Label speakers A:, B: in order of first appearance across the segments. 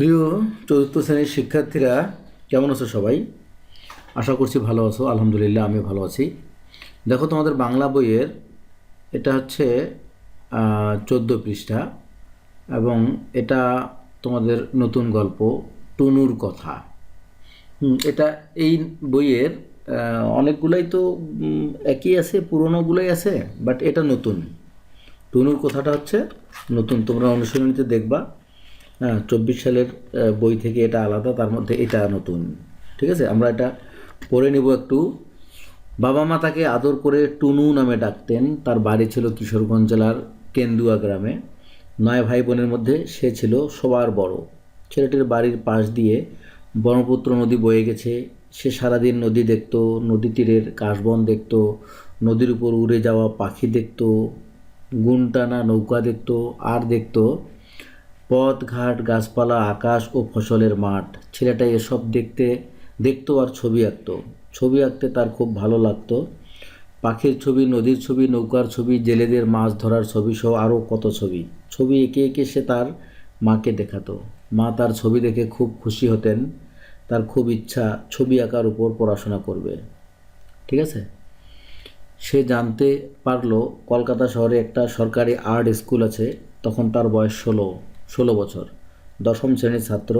A: প্রিয় চতুর্থ শ্রেণির শিক্ষার্থীরা, কেমন আছো সবাই? আশা করছি ভালো আছো, আলহামদুলিল্লাহ আমি ভালো আছি। দেখো তোমাদের বাংলা বইয়ের, এটা হচ্ছে চোদ্দ পৃষ্ঠা এবং এটা তোমাদের নতুন গল্প, টুনুর কথা। এটা এই বইয়ের অনেকগুলাই তো একই আছে, পুরোনোগুলাই আছে, বাট এটা নতুন। টুনুর কথাটা হচ্ছে নতুন, তোমরা অনুশীলনীতে দেখবা। হ্যাঁ চব্বিশ সালের বই থেকে এটা আলাদা, তার মধ্যে এটা নতুন। ঠিক আছে? আমরা এটা পড়ে নিব একটু। বাবা মা তাকে আদর করে টুনু নামে ডাকতেন। তার বাড়ি ছিল কিশোরগঞ্জ জেলার কেন্দুয়া গ্রামে। নয় ভাই বোনের মধ্যে সে ছিল সবার বড়। ছেলেটির বাড়ির পাশ দিয়ে ব্রহ্মপুত্র নদী বয়ে গেছে। সে সারাদিন নদী দেখত, নদী তীরের কাশবন দেখত, নদীর উপর উড়ে যাওয়া পাখি দেখত গুণ টানা নৌকা দেখত, আর দেখত পথ, ঘাট, গাছপালা, আকাশ ও ফসলের মাঠ। ছেলেটা এসব দেখতে, দেখতো আর ছবি আঁকতো। ছবি আঁকতে তার খুব ভালো লাগতো। পাখির ছবি, নদীর ছবি, নৌকার ছবি, জেলেদের মাছ ধরার ছবি সহ আরও কত ছবি। ছবি এঁকে এঁকে সে তার মাকে দেখাতো। মা তার ছবি দেখে খুব খুশি হতেন। তার খুব ইচ্ছা ছবি আঁকার উপর পড়াশোনা করবে। ঠিক আছে? সে জানতে পারল, কলকাতা শহরে একটা সরকারি আর্ট স্কুল আছে। তখন তার বয়স ষোলো। ষোলো বছর। দশম শ্রেণির ছাত্র।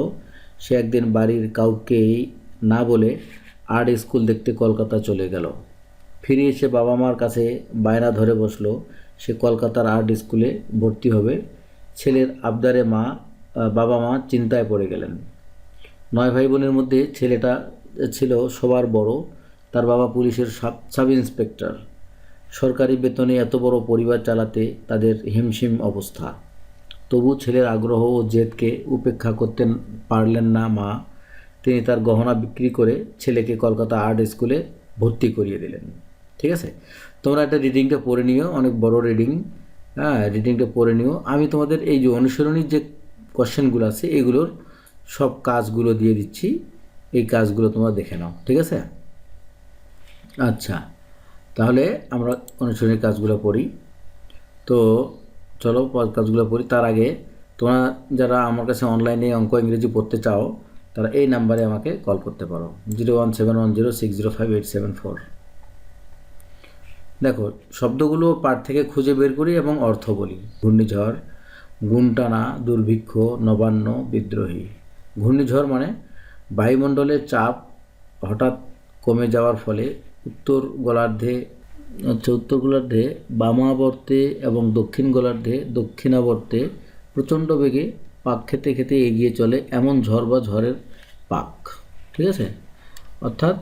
A: সে একদিন বাড়ির কাউকেই না বলে আর্ট স্কুল দেখতে কলকাতা চলে গেল। ফিরে এসে বাবা মার কাছে বায়না ধরে বসল, সে কলকাতার আর্ট স্কুলে ভর্তি হবে। ছেলের আবদারে মা বাবা মা চিন্তায় পড়ে গেলেন। নয় ভাই বোনের মধ্যে ছেলেটা ছিল সবার বড়। তার বাবা পুলিশের সাব সাব ইন্সপেক্টর। সরকারি বেতনে এত বড় পরিবার চালাতে তাদের হিমশিম অবস্থা। তবু ছেলের আগ্রহ ও জেদকে উপেক্ষা করতে পারলেন না মা। তিনি তার গহনা বিক্রি করে ছেলেকে কলকাতা আর্ট স্কুলে ভর্তি করিয়ে দিলেন। ঠিক আছে? তোমরা একটা রিডিংটা পড়ে নিও, অনেক বড় রিডিং হ্যাঁ রিডিংটা পড়ে নিও। আমি তোমাদের এই যে অনুসরণীর যে কোশ্চেনগুলো আছে, এগুলোর সব কাজগুলো দিয়ে দিচ্ছি। এই কাজগুলো তোমরা দেখে নাও। ঠিক আছে? আচ্ছা তাহলে আমরা অনুসরণীর কাজগুলো পড়ি। তো চলো কাজগুলো পড়ি তার আগে তোমরা যারা আমার কাছে অনলাইনে অঙ্ক ইংরেজি পড়তে চাও, তারা এই নাম্বারে আমাকে কল করতে পারো। Zero one seven one zero six zero five eight seven four. দেখো, শব্দগুলো পাঠ থেকে খুঁজে বের করি এবং অর্থ বলি। ঘূর্ণিঝড় গুণটানা দুর্ভিক্ষ, নবান্ন, বিদ্রোহী। ঘূর্ণিঝড় মানে বায়ুমণ্ডলের চাপ হঠাৎ কমে যাওয়ার ফলে উত্তর গোলার্ধে হচ্ছে উত্তর গোলার্ধে, বামাবর্তে এবং দক্ষিণ গোলার্ধে, দক্ষিণাবর্তে প্রচণ্ড বেগে পাক খেতে খেতে এগিয়ে চলে এমন ঝড় বা ঝড়ের পাক, ঠিক আছে? অর্থাৎ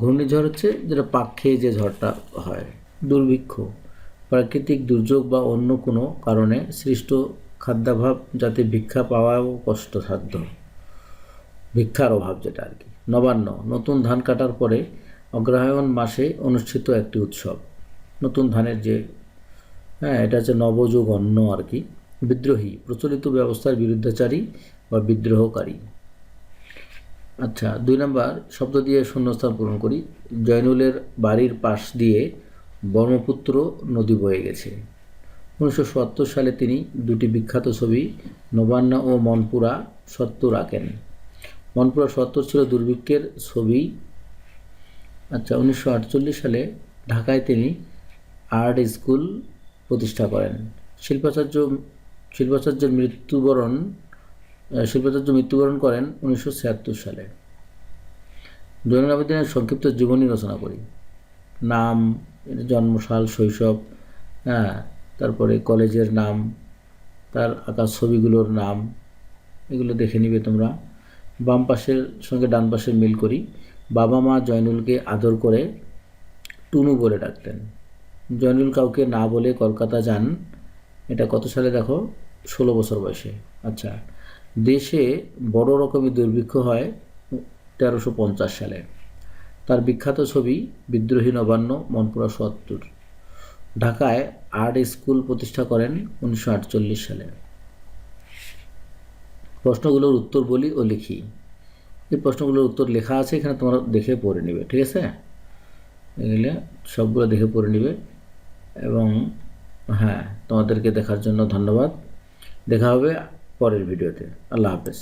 A: ঘূর্ণিঝড় হচ্ছে যেটা পাক খেয়ে যে ঝড়টা হয়, দুর্ভিক্ষ, প্রাকৃতিক দুর্যোগ বা অন্য কোনো কারণে সৃষ্ট খাদ্যাভাব যাতে ভিক্ষা পাওয়াও কষ্টসাধ্য, ভিক্ষার অভাব যেটা আর কি। নবান্ন, নতুন ধান কাটার পরে অগ্রহায়ণ মাসে অনুষ্ঠিত একটি উৎসব। নতুন ধানের যে হ্যাঁ এটা হচ্ছে নবযুগ অন্ন আর কি। বিদ্রোহী, প্রচলিত ব্যবস্থার বিরুদ্ধাচারী বা বিদ্রোহকারী। আচ্ছা দুই নম্বর শব্দ দিয়ে শূন্যস্থান পূরণ করি। জয়নুলের বাড়ির পাশ দিয়ে ব্রহ্মপুত্র নদী বয়ে গেছে। উনিশশো সত্তর সালে তিনি দুটি বিখ্যাত ছবি নবান্ন ও মনপুরা সত্তর আঁকেন। মনপুরা সত্তর ছিল দুর্ভিক্ষের ছবি আচ্ছা উনিশশো আটচল্লিশ সালে ঢাকায় তিনি আর্ট স্কুল প্রতিষ্ঠা করেন। শিল্পাচার্য, শিল্পাচার্যের মৃত্যুবরণ শিল্পাচার্য মৃত্যুবরণ করেন উনিশশো ছিয়াত্তর সালে। জৈনুল আবেদিনের সংক্ষিপ্ত জীবনী রচনা করি। নাম জন্মসাল শৈশব হ্যাঁ তারপরে কলেজের নাম, তার আঁকা ছবিগুলোর নাম, এগুলো দেখে নিবে তোমরা। বাম পাশের সঙ্গে ডান পাশের মিল করি। বাবা মা জয়নুলকে আদর করে টুনু বলে ডাকতেন। জয়নুল কাউকে না বলে কলকাতা যান, এটা কত সালে দেখো? ষোলো বছর বয়সে। আচ্ছা দেশে বড় রকমের দুর্ভিক্ষ হয় তেরোশো পঞ্চাশ সালে। তার বিখ্যাত ছবি বিদ্রোহী নবান্ন, মনপুরা সত্তর। ঢাকায় আর্ট স্কুল প্রতিষ্ঠা করেন উনিশশো আটচল্লিশ সালে। প্রশ্নগুলোর উত্তর বলি ও লিখি। এই প্রশ্নগুলোর উত্তর লেখা আছে, এখানে তোমরা দেখে পড়ে নিবে, ঠিক আছে? এগুলো সবগুলো দেখে পড়ে নেবে এবং হ্যাঁ তোমাদেরকে দেখার জন্য ধন্যবাদ। দেখা হবে পরের ভিডিওতে। আল্লাহ হাফেজ।